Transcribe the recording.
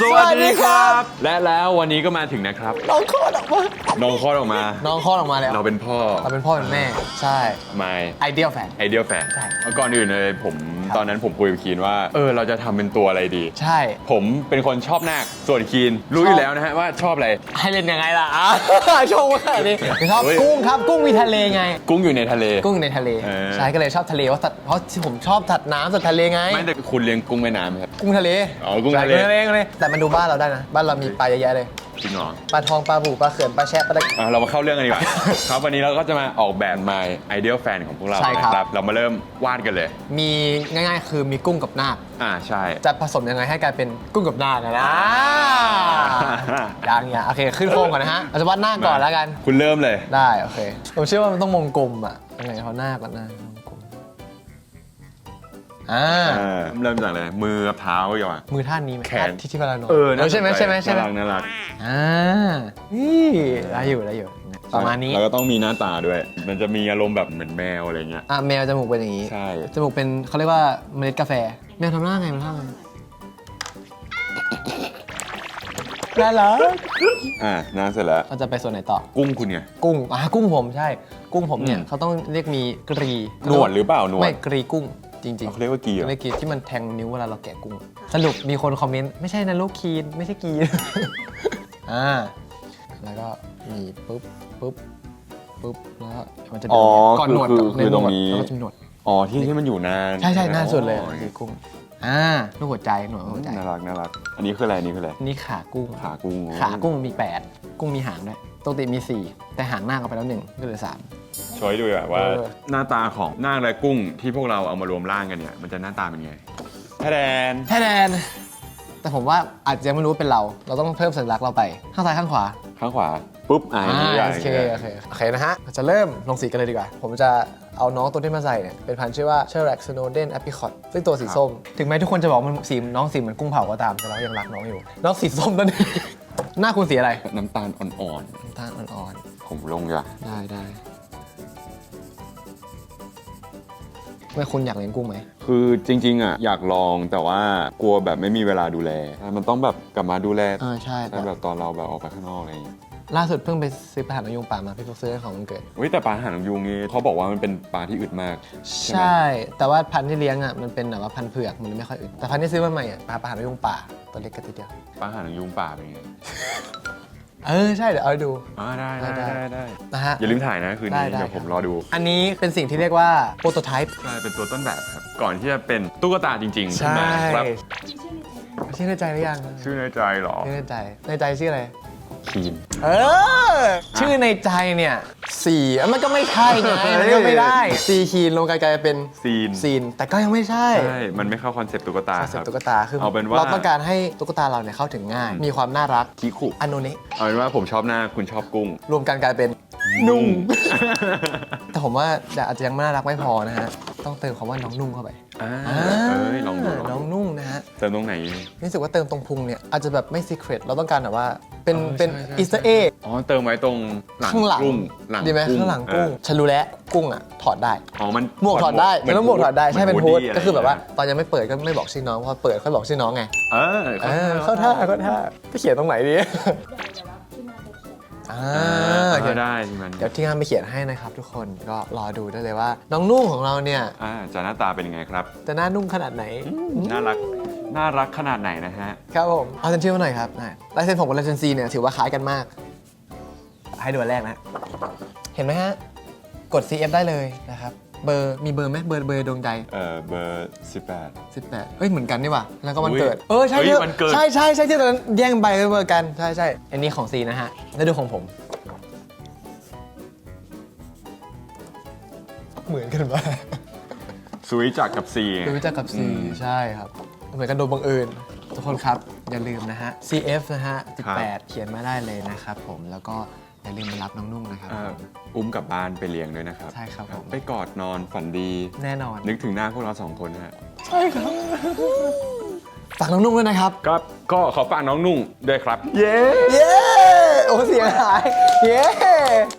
สวัสดีครับ และแล้ววันนี้ก็มาถึงนะครับ น้องคลอดออกมา น้องคลอดออกมา น้องคลอดออกมาแล้วเราเป็นพ่อ เราเป็นพ่อเป็นแม่ ใช่ My ไอเดียแฟน ไอเดียแฟนใช่ก่อนอื่นเลยผมครับ ตอนนั้นผมคุยกับคีนว่า เออ เราจะทำเป็นตัวอะไรดี ใช่ ผมเป็นคนชอบนาคส่วนคีนรู้อยู่แล้วนะฮะว่าชอบอะไร ให้เล่นยังไงล่ะอะชงขนาดนี้ชอบเฮ้ย กุ้งครับ กุ้งมีทะเลไง กุ้งอยู่ในทะเล กุ้งในทะเล เออ ใช่ก็เลยชอบทะเลเพราะสัตว์เพราะผมชอบสัตว์น้ำสัตว์ทะเลไง ไม่แต่คุณเลี้ยงกุ้งแม่น้ำไหมครับ กุ้งทะเลอ๋อกุ้งทะเล ใช่กุ้งทะเลกุ้งทะเลแต่มันดูบ้านเราได้นะ บ้านเรามีปลาเยอะแยะเลยจริงเหรอปลาทองปลาบู่ปลาเขื่อนปลาแชะปลาตะ อะเรามาเข้าเรื่องกันดีกว่า ครับวันนี้เราก็จะมาออกแบบ My Ideal Fan ของพวกเราใช่ครับ นะครับ เรามาเริ่มวาดกันเลย มีง่ายๆ คือมีกุ้งกับนาคอ่าใช่ จะผสมยังไงให้กลายเป็นกุ้งกับนาคอะนะอย่างเงี้ยโอเคขึ้นโครงก่อนนะฮะเราจะวาดหน้าคก่อนแล้วกัน คุณเริ่มเลย ได้ โอเค ผมเชื่อว่ามันต้องมงกลมอะยังไงเขาหน้าก่อนหน้ามงกลม อ่าอ่าเริ่มจากเลยมือกับเท้าก่อน มือท่านนี้ไหมแขน ที่ที่เวลานอนเออน่าใช่ไหมสนจใช่ไหมใช่ไหมน่ารักน่ารักอ่านี่ได้อยู่ได้อยู่ประมาณนี้ แล้วก็ต้องมีหน้าตาด้วย มันจะมีอารมณ์แบบเหมือนแมวอะไรเงี้ยอะแมวจมูกเป็นอย่างนี้ ใช่จมูกเป็นเขาเรียกว่าเมล็ดกาแฟ แมวทำหน้าไงมันทำหน้าไงน่ารักอ่าน่าเสร็จแล้วเราจะไปส่วนไหนต่อ กุ้งคุณไงกุ้งอะกุ้งผมใช่ กุ้งผมเนี่ยอืมเขาต้องเรียกมีกรีหนวดหรือเปล่าหนวดไม่กรีกุ้ง จริงๆเขาเรียกว่ากีเหรอ ไม่กีที่มันแทงนิ้วเวลาเราแกะกุ้ง สรุปมีคนคอมเมนต์ไม่ใช่นะลูกคีนไม่ใช่กีนอ่า แล้วก็มีปุ๊บปุ๊บปุ๊บแล้วก็มันจะเป็นอ๋อก่อนหนวดคือกับคือในหนตรงวดนี้ แล้วก็จะมีหนวด อ๋อที่ที่มันอยู่นานใช่ใช่หน้าสุดเลยอ๋อคือกุ้ง อ่าลูกหัวใจหนวดหัวใจน่ารักน่ารัก อันนี้คืออะไรอันนี่คืออะไร นี่ขากุ้ง ขากุ้งขากุ้งมี 8 กุ้งมีหางด้วยปกติมี 4 แต่หางหน้าเอาไปแล้วหนึ่งก็เหลือสาม ช่วยดูแบบว่า เออ หน้าตาของนาคและกุ้งที่พวกเราเอามารวมร่างกันเนี่ย มันจะหน้าตาเป็นไงแทแดนแท้แดนแต่ผมว่าอาจจะยังไม่รู้ว่าเป็นเรา เราต้องเพิ่มสัญลักษณ์เราไป ข้างซ้ายข้างขวาข้างขวา ปุ๊บอ่าอ่าย่างนี้โอเคโอเคโอเคนะฮะเราจะเริ่มลงสีกันเลยดีกว่า ผมจะเอาน้องตัวที่มาใส่เนี่ยเป็นพันธุ์ชื่อว่าเชอร์แร็กสโนเดนแอป i ิคอตซึ่งตัวสีส้ม ถึงแม้ทุกคนจะบอกมันสีน้องสีเหมือนกุ้งเผาก็ตาม แต่เรายังรักน้องอยู่ น้องสีส้มนั่นเองหน้าคุณสีอะไรน้ำตาลอ่อนน้ำตาลอ่อนๆผมลงจ้ะๆได้ได้ ไม่คุณอยากเลี้ยงกุ้งไหม คือจริง ๆ อะ อยากลองแต่ว่ากลัวแบบไม่มีเวลาดูแล มันต้องแบบกลับมาดูแลเออใช่แต่แบบตอนเราแบบออกไปข้างนอกอะไรอย่างเงี้ยล่าสุดเพิ่งไปซื้อปลาหางนกยุงป่ามาพี่พกซื้อให้ของมันเกิดเฮ้ยแต่ปลาหางนกยูงนี่เขาบอกว่ามันเป็นปลาที่อึดมาก ใช่ไหมใช่แต่ว่าพันธุ์ที่เลี้ยงอะมันเป็นแบบว่าพันธุ์เผือกมันเลยไม่ค่อยอึดแต่พันธุ์ที่ซื้อมาใหม่อะปลาปลาหางนกยุงป่าตัวเล็กกระติดเดียวปลาหางนกยูงป่าเป็นไง เออใช่เดี๋ยวเอาให้ดู อ่าได้ได้ได้ ได้ได้นะฮะ อย่าลืมถ่ายนะคืนนี้ได้ได้ เดี๋ยวผมรอดูอันนี้เป็นสิ่งที่เรียกว่าโปรโตไทป์ ใช่เป็นตัวต้นแบบครับ ก่อนที่จะเป็นตุ๊กตาจริงๆขึ้นมาครับชื่อในใจหรือยังชื่อในใจเหรอ ชื่อในใจในใจชื่ออะไร คีนเออ ชื่อในใจเนี่ยสี่อะมันก็ไม่ใช่ไงเฮ้ยมันก็ไม่ได้ซีคีนลงไกลๆเป็นซีน ซีน แต่ก็ยังไม่ใช่ ใช่ มันไม่เข้าคอนเซปต์ตุ๊กตาคอนคเซ็ปรับต์ตุ๊กตาคือเอาเป็นว่าเราต้องการให้ตุ๊กตาเราเนี่ยเข้าถึงง่าย มีความน่ารักคิคุอโนเนะเอาเป็นว่าผมชอบหน้าคุณชอบกุ้ง รวมกันกลายเป็นนุ่ง แต่ผมว่าอาจจะยังไม่น่ารักไม่พอนะฮะ ต้องเติมคำว่าน้องนุ่งเข้าไปอ่าอ่าเอ้ยลองดูลน้อองงดูนุ่งนะฮะ เติมตรงไหน รู้สึกว่าเติมตรงพุงเนี่ยอาจจะแบบไม่ซีเครตเราต้องการแบบว่าเป็นเออเป็นใช่ใช่ อีสเตอร์เออ๋อ เติมไว้ตรงหลังข้างหลัง กุ้งหลังดีไหมกุ้ข้างหลังกุ้งเออฉันรู้แล้วกุ้งอะถอดได้อ๋อ มันหมวกถอดได้เหมืแล้วหมวกถอดได้ใช่เป็นหมืฮูดดี้ะไรก็คือแบบว่าย่งเงี้ยตอนยังไม่เปิดก็ไม่บอกชื่อน้องพอเปิดค่อยบอกชื่อน้องไง เออเออเข้าท่าเข้าท่าไปเขียนตรงไหนดี อ่าเอโอเคอได้ที่มันเดี๋ยวที่งานไปเขียนให้นะครับ ทุกคนก็รอดูได้เลยว่า น้องนุ่งของเราเนี่ยอ่าจะหน้าตาเป็นยังไงครับจะหน้านุ่งขนาดไหน น่ารักน่ารักขนาดไหนนะฮะ ครับผม เอาเซนชื่อมาหน่อยครับได้ลายเซ็นผมกับลายเซ็นซีเนี่ยถือว่าคล้ายกันมาก ให้ดูอันแรกนะ เห็นไหมฮะ กด CF ได้เลยนะครับ เบอร์มีเบอร์ไหมเบอร์เบอร์ดวงใจเออเบอร์18 18เฮ้ยเหมือนกันนี่หว่าแล้วก็วันอุ๊ยเกิด เออใช่เฮ้ยที่วันเกิด ใช่ใช่ใช่ที่ตอนนั้นแย่งใบเบอร์กันใช่ใช่อันนี้ของซีนะฮะแล้วดูของผม เหมือนกันปะซุยจากกับซีรู้จักกับ C อืมใช่ครับเหมือนกันโดยบังเอิญทุกคนครับอย่าลืมนะฮะ CF นะฮะครับ18 เขียนมาได้เลยนะครับผมแล้วก็ อย่าลืมมารับน้องนุ่งนะครับอ่าผมอุ้มกลับบ้านไปเลี้ยงด้วยนะครับใช่ครับผม ไปกอดนอนฝันดี แน่นอนนึกถึงหน้าพวกเราสองคนนะฮะใช่ครับฝากน้องนุ่งด้วยนะครับก็ก็ขอฝากน้องนุ่งด้วยครับ เย้ เย้ โอ้เสียงหาย เย้